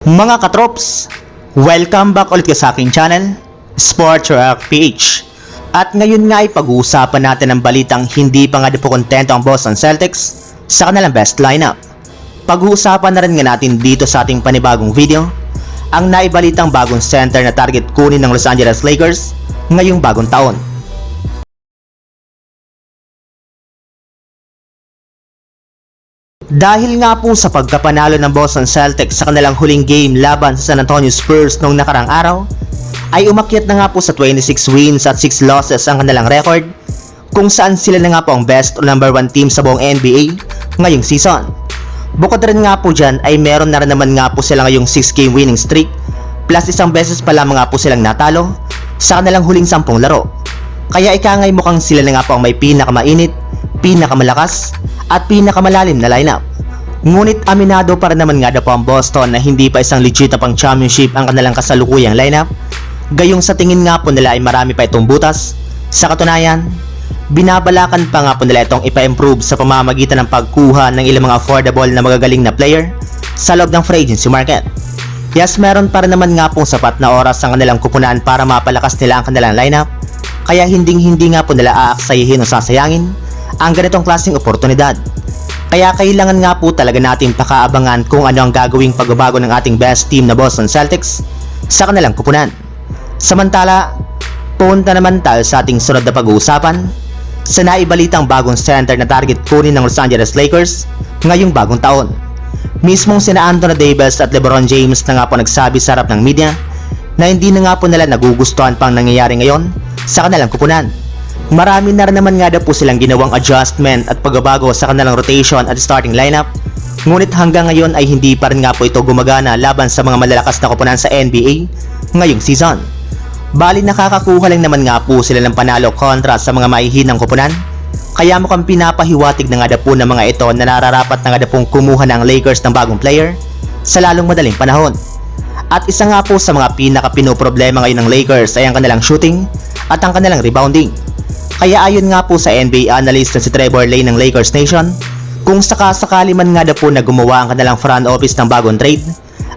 Mga katrops, welcome back ulit sa aking channel, Sports Rock PH. At ngayon nga ay pag-uusapan natin ang balitang hindi pa nga di po kontento ang Boston Celtics sa kanilang best lineup. Pag-uusapan na rin nga natin dito sa ating panibagong video, ang naibalitang bagong center na target kunin ng Los Angeles Lakers ngayong bagong taon. Dahil nga po sa pagkapanalo ng Boston Celtics sa kanilang huling game laban sa San Antonio Spurs noong nakarang araw, ay umakyat na nga po sa 26 wins at 6 losses ang kanilang record kung saan sila na nga po ang best o number 1 team sa buong NBA ngayong season. Bukod rin nga po dyan ay meron na rin naman nga po sila ngayong 6 game winning streak plus isang beses pa lamang nga po silang natalo sa kanilang huling 10 laro. Kaya ikangay mukhang sila na nga po ang may pinakamainit, pinakamalakas, at pinakamalalim na lineup. Ngunit aminado para naman nga daw po ang Boston na hindi pa isang legit na pang championship ang kanilang kasalukuyang lineup. Gayong sa tingin nga po nila ay marami pa itong butas. Sa katunayan, binabalakan pa nga po nila itong ipa-improve sa pamamagitan ng pagkuha ng ilang mga affordable na magagaling na player sa loob ng free agency market. Yes, meron pa rin naman nga pong sapat na oras ang kanilang kupunan para mapalakas nila ang kanilang lineup kaya hinding-hindi nga po nila aaksayihin o sasayangin ang ganitong klaseng oportunidad. Kaya kailangan nga po talaga natin pakaabangan kung ano ang gagawing pagbabago ng ating best team na Boston Celtics sa kanilang kupunan. Samantala, punta naman tayo sa ating sunod na pag-uusapan sa naibalitang bagong center na target kunin ng Los Angeles Lakers ngayong bagong taon. Mismong sina Anthony Davis at LeBron James na nga po nagsabi sa harap ng media na hindi na nga po nila nagugustuhan pang nangyayari ngayon sa kanilang kupunan. Marami na rin naman nga daw po silang ginawang adjustment at pagbabago sa kanilang rotation at starting lineup. Ngunit hanggang ngayon ay hindi pa rin nga po ito gumagana laban sa mga malalakas na kupunan sa NBA ngayong season. Bali nakakakuha lang naman nga po sila ng panalo kontra sa mga maihinang kupunan. Kaya mukhang pinapahiwatig na nga daw po ng mga ito na nararapat na nga daw pong kumuha ng Lakers ng bagong player sa lalong madaling panahon. At isa nga po sa mga pinaka-pinoproblema ngayon ng Lakers ay ang kanilang shooting at ang kanilang rebounding. Kaya ayon nga po sa NBA analyst na si Trevor Lane ng Lakers Nation, kung sakasakali man nga daw po na gumawa ang kanilang front office ng bagong trade,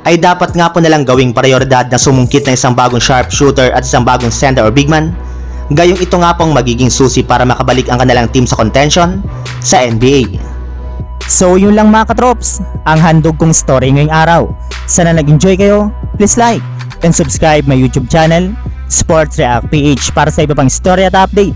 ay dapat nga po nalang gawing prioridad na sumungkit ng isang bagong sharpshooter at isang bagong center or big man. Gayong ito nga pong magiging susi para makabalik ang kanilang team sa contention sa NBA. So yun lang mga katrops, ang handog kong story ngayong araw. Sana nag-enjoy kayo, please like and subscribe my YouTube channel, Sports React PH para sa iba pang story at update